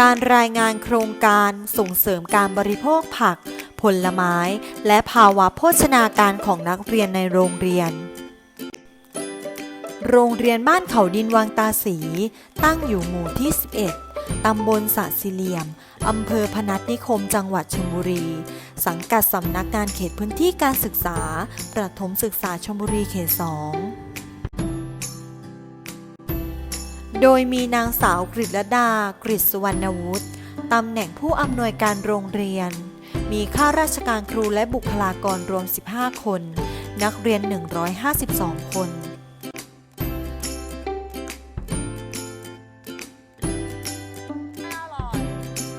การรายงานโครงการส่งเสริมการบริโภคผัก ผลไม้ และภาวะโภชนาการของนักเรียนในโรงเรียน โรงเรียนบ้านเขาดินวังตาสี ตั้งอยู่หมู่ที่ 11 ตำบลสะสิเหลี่ยม อำเภอพนัสนิคมจังหวัดชลบุรี สังกัดสำนักงานเขตพื้นที่การศึกษา ประถมศึกษาชลบุรีเขต 2 โดยมีนางสาวกฤษดากฤษสุวรรณวุฒิตำแหน่งผู้อำนวยการโรงเรียน มีข้าราชการครูและบุคลากรรวม 15 คน นักเรียน 152 คน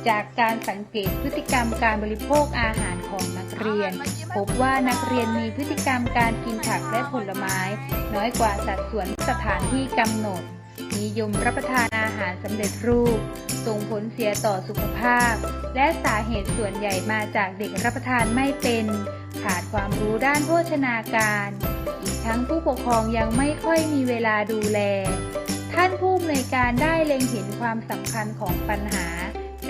จากการสังเกตพฤติกรรมการบริโภคอาหารของนักเรียน พบว่านักเรียนมีพฤติกรรมการกินผักและผลไม้ น้อยกว่าสัดส่วนสถานที่กำหนด นิยมรับประทานอาหารสำเร็จรูป ส่งผลเสียต่อสุขภาพ และสาเหตุส่วนใหญ่มาจากเด็กรับประทานไม่เป็น ขาดความรู้ด้านโภชนาการ อีกทั้งผู้ปกครองยังไม่ค่อยมีเวลาดูแล ท่านผู้อำนวยการได้เล็งเห็นความสำคัญของปัญหา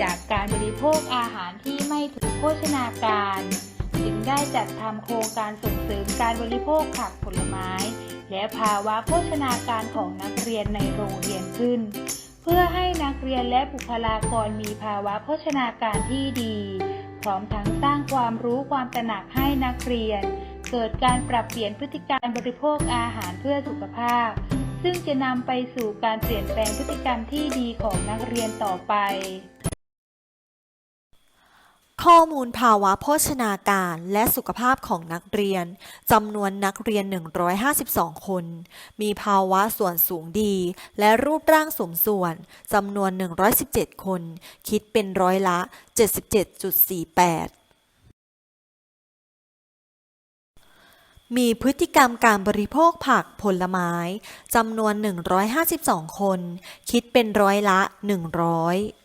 จากการบริโภคอาหารที่ไม่ถูกโภชนาการ จึงได้จัดทำโครงการส่งเสริมการบริโภคผักผลไม้ และภาวะโภชนาการของนักเรียนในโรงเรียนขึ้น เพื่อให้นักเรียนและบุคลากรมีภาวะโภชนาการที่ดี พร้อมทั้งสร้างความรู้ความตระหนักให้นักเรียน เกิดการปรับเปลี่ยนพฤติการบริโภคอาหารเพื่อสุขภาพ ซึ่งจะนำไปสู่การเปลี่ยนแปลงพฤติกรรมที่ดีของนักเรียนต่อไป ข้อมูลภาวะโภชนาการและสุขภาพของนักเรียนจำนวนนักเรียน 152 คน มีภาวะส่วนสูงดี และรูปร่างสมส่วนจำนวน 117 คน คิดเป็นร้อยละ 77.48มีพฤติกรรมการบริโภคผักผลไม้จำนวน 152 คน คิดเป็นร้อยละ 100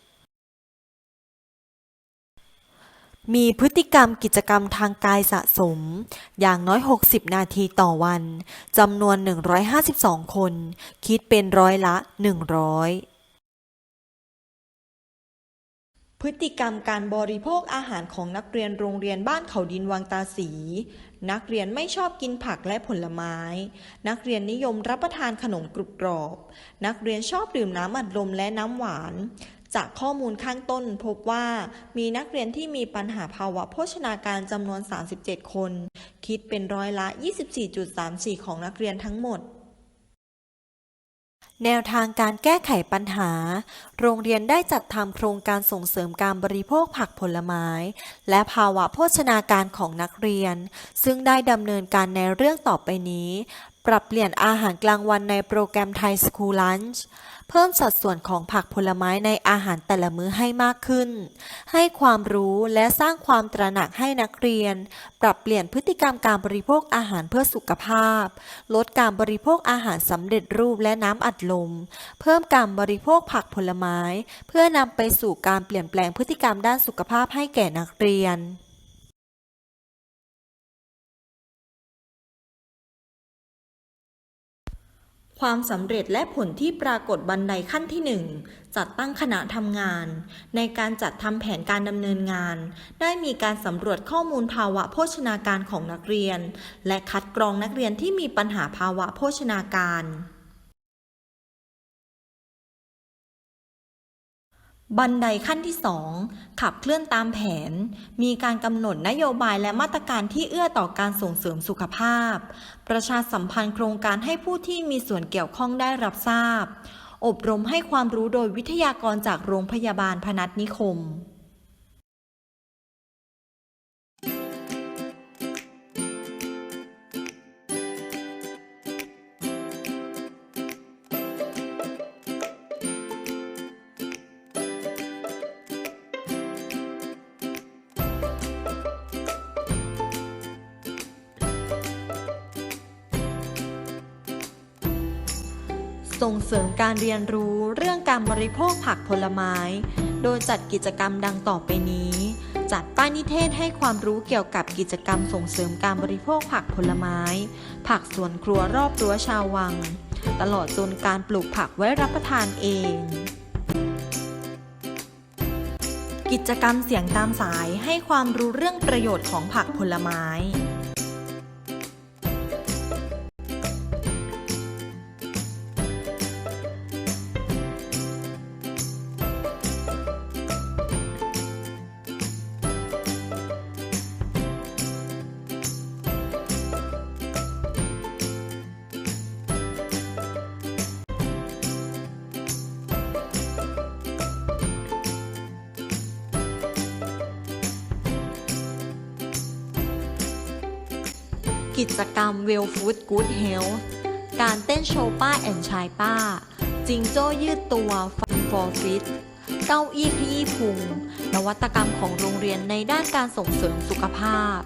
มีพฤติกรรมกิจกรรมทางกายสะสม อย่างน้อย 60 นาทีต่อวัน จำนวน 152 คน คิดเป็นร้อยละ 100 พฤติกรรมการบริโภคอาหารของนักเรียนโรงเรียนบ้านเขาดินวังตาสี นักเรียนไม่ชอบกินผักและผลไม้ นักเรียนนิยมรับประทานขนมกรุบกรอบ นักเรียนชอบดื่มน้ำอัดลมและน้ำหวาน จากข้อมูลข้างต้นพบว่ามีนักเรียนที่มีปัญหาภาวะโภชนาการจำนวน 37 คน คิดเป็นร้อยละ 24.34 ของนักเรียนทั้งหมด แนวทางการแก้ไขปัญหา โรงเรียนได้จัดทำโครงการส่งเสริมการบริโภคผักผลไม้ และภาวะโภชนาการของนักเรียน ซึ่งได้ดำเนินการในเรื่องต่อไปนี้ ปรับเปลี่ยนอาหารกลางวันในโปรแกรมไทยสคูลลันช์เพิ่มสัดส่วนของผักผลไม้ในอาหารแต่ละมื้อให้มากขึ้น ให้ความรู้และสร้างความตระหนักให้นักเรียน ปรับเปลี่ยนพฤติกรรมการบริโภคอาหารเพื่อสุขภาพ ลดการบริโภคอาหารสำเร็จรูปและน้ำอัดลม เพิ่มการบริโภคผักผลไม้ เพื่อนำไปสู่การเปลี่ยนแปลงพฤติกรรมด้านสุขภาพให้แก่นักเรียน ความสำเร็จและผลที่ปรากฏบันไดขั้นที่ 1 จัดตั้งคณะทำงาน ในการจัดทำแผนการดำเนินงาน ได้มีการสำรวจข้อมูลภาวะโภชนาการของนักเรียน และคัดกรองนักเรียนที่มีปัญหาภาวะโภชนาการ บันไดขั้นที่ 2 ขับเคลื่อนตามแผน มีการกำหนดนโยบายและมาตรการที่เอื้อต่อการส่งเสริมสุขภาพ ประชาสัมพันธ์โครงการให้ผู้ที่มีส่วนเกี่ยวข้องได้รับทราบ อบรมให้ความรู้โดยวิทยากรจากโรงพยาบาลพนัสนิคม ส่งเสริมการเรียนรู้เรื่องการบริโภคผักผลไม้ โดยจัดกิจกรรมดังต่อไปนี้ จัดป้ายนิเทศให้ความรู้เกี่ยวกับกิจกรรมส่งเสริมการบริโภคผักผลไม้ ผักสวนครัวรอบรั้วชาววัง ตลอดจนการปลูกผักไว้รับประทานเอง กิจกรรมเสียงตามสายให้ความรู้เรื่องประโยชน์ของผักผลไม้ กิจกรรม Well Food Good Health การเต้นโชว์ป้าแอนชายป้า จิงโจ้ยืดตัวฟันฟอร์ฟิตเก้าอี้ขยี้พุง นวัตกรรมของโรงเรียนในด้านการส่งเสริมสุขภาพ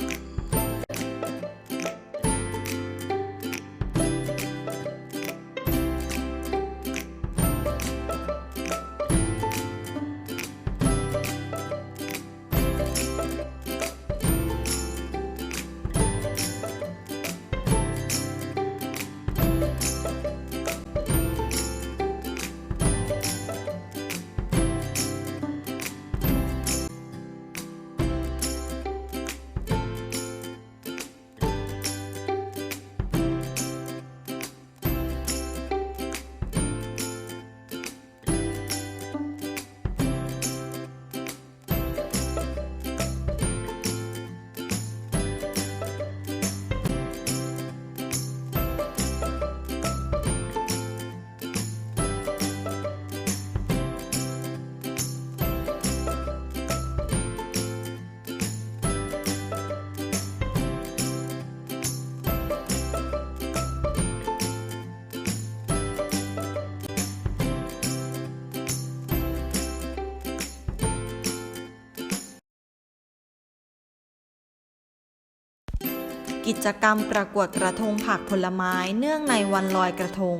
กิจกรรมประกวดกระทงผักผลไม้เนื่องในวันลอยกระทง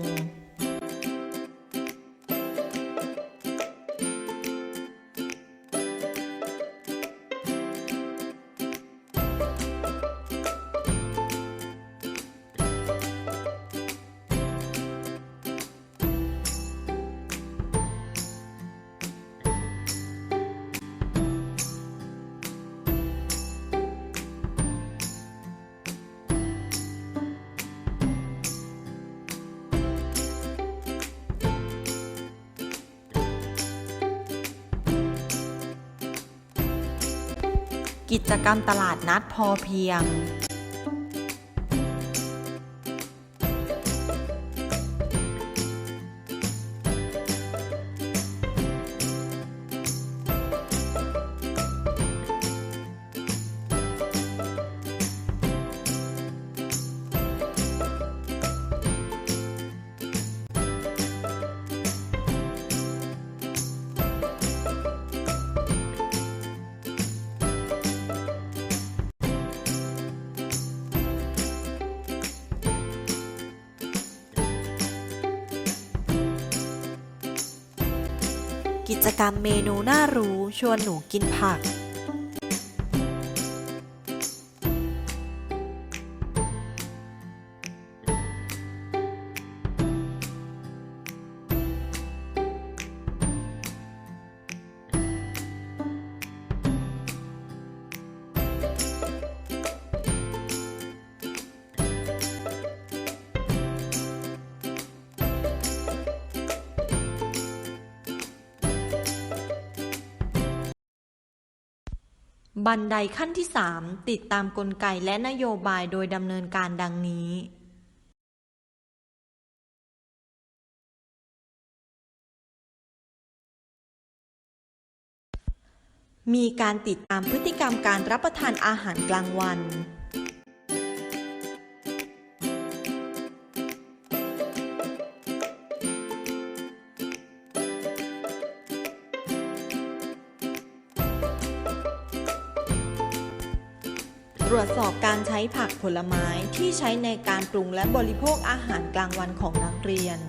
กิจกรรมตลาดนัดพอเพียง กิจกรรมเมนูน่ารู้ชวนหนูกินผัก บันไดขั้นที่ 3 ติดตามกลไกและนโยบายโดยดำเนินการดังนี้ มีการติดตามพฤติกรรมการรับประทานอาหารกลางวัน ตรวจสอบการใช้ผักผลไม้ที่ใช้ในการปรุงและบริโภคอาหารกลางวันของนักเรียน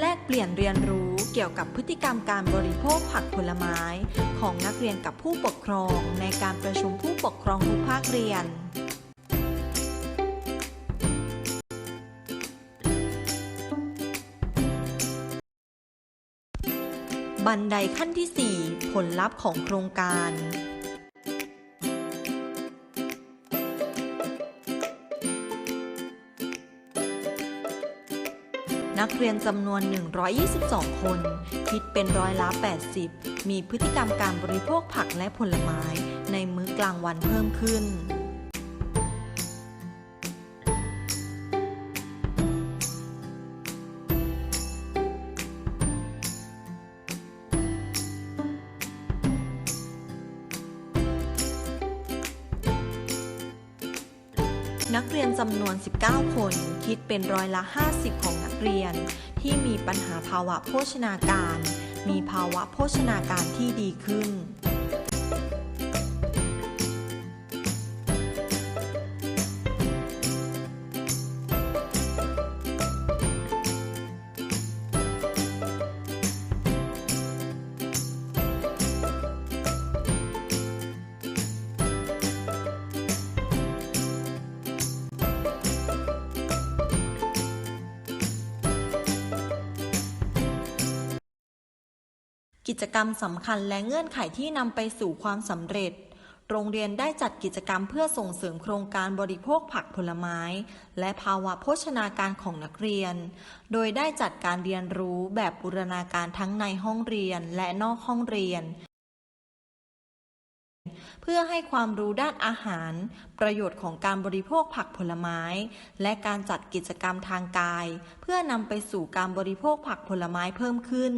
แลกเปลี่ยนเรียนรู้เกี่ยวกับพฤติกรรมการบริโภคผักผลไม้ของนักเรียนกับผู้ปกครองในการประชุมผู้ปกครองทุกภาคเรียน บันไดขั้นที่ 4 ผลลัพธ์ของโครงการ นักเรียนจำนวน 122 คน คิดเป็นร้อยละ 80 มีพฤติกรรมการบริโภคผักและผลไม้ในมื้อกลางวันเพิ่มขึ้น นักเรียนจำนวน 19 คน คิดเป็นร้อยละ 50 ของนักเรียน ที่มีปัญหาภาวะโภชนาการ มีภาวะโภชนาการที่ดีขึ้น กิจกรรมสำคัญและเงื่อนไขที่นำไปสู่ความสำเร็จ โรงเรียนได้จัดกิจกรรมเพื่อส่งเสริมโครงการบริโภคผักผลไม้ และภาวะโภชนาการของนักเรียน โดยได้จัดการเรียนรู้แบบบูรณาการทั้งในห้องเรียนและนอกห้องเรียน เพื่อให้ความรู้ด้านอาหาร ประโยชน์ของการบริโภคผักผลไม้ และการจัดกิจกรรมทางกาย เพื่อนำไปสู่การบริโภคผักผลไม้เพิ่มขึ้น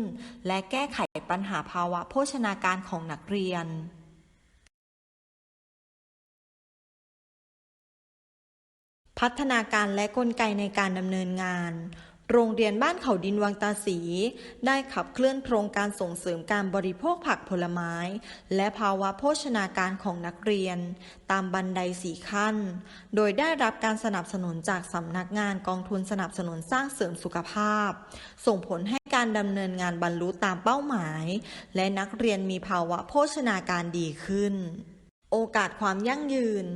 และแก้ไขปัญหาภาวะโภชนาการของนักเรียนพัฒนาการและกลไกในการดำเนินงาน โรงเรียนบ้านเขาดินวังตาสี ได้ขับเคลื่อนโครงการส่งเสริมการบริโภคผักผลไม้ และภาวะโภชนาการของนักเรียน ตามบันไดสี่ขั้น โดยได้รับการสนับสนุนจากสำนักงานกองทุนสนับสนุนสร้างเสริมสุขภาพ ส่งผลให้การดำเนินงานบรรลุตามเป้าหมาย และนักเรียนมีภาวะโภชนาการดีขึ้นโอกาสความยั่งยืน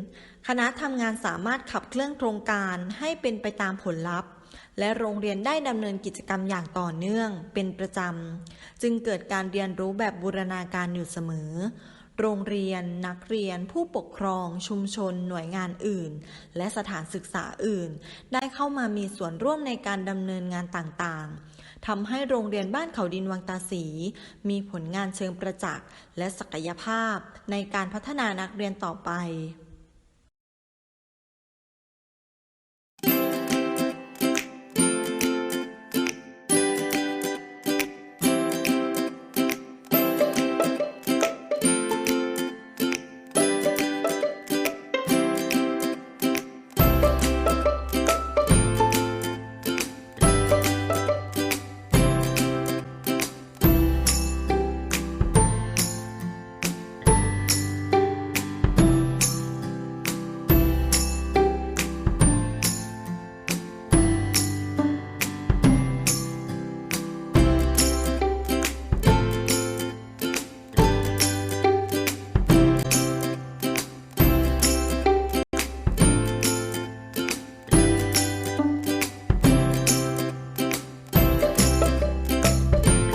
คณะทำงานสามารถขับเคลื่อนโครงการให้เป็นไปตามผลลัพธ์ และโรงเรียนได้ดำเนินกิจกรรมอย่างต่อเนื่อง เป็นประจำ จึงเกิดการเรียนรู้แบบบูรณาการอยู่เสมอ โรงเรียน นักเรียน ผู้ปกครอง ชุมชน หน่วยงานอื่น และสถานศึกษาอื่น ได้เข้ามามีส่วนร่วมในการดำเนินงานต่างๆทำให้โรงเรียนบ้านเขาดินวังตาสี มีผลงานเชิงประจักษ์และศักยภาพในการพัฒนานักเรียนต่อไป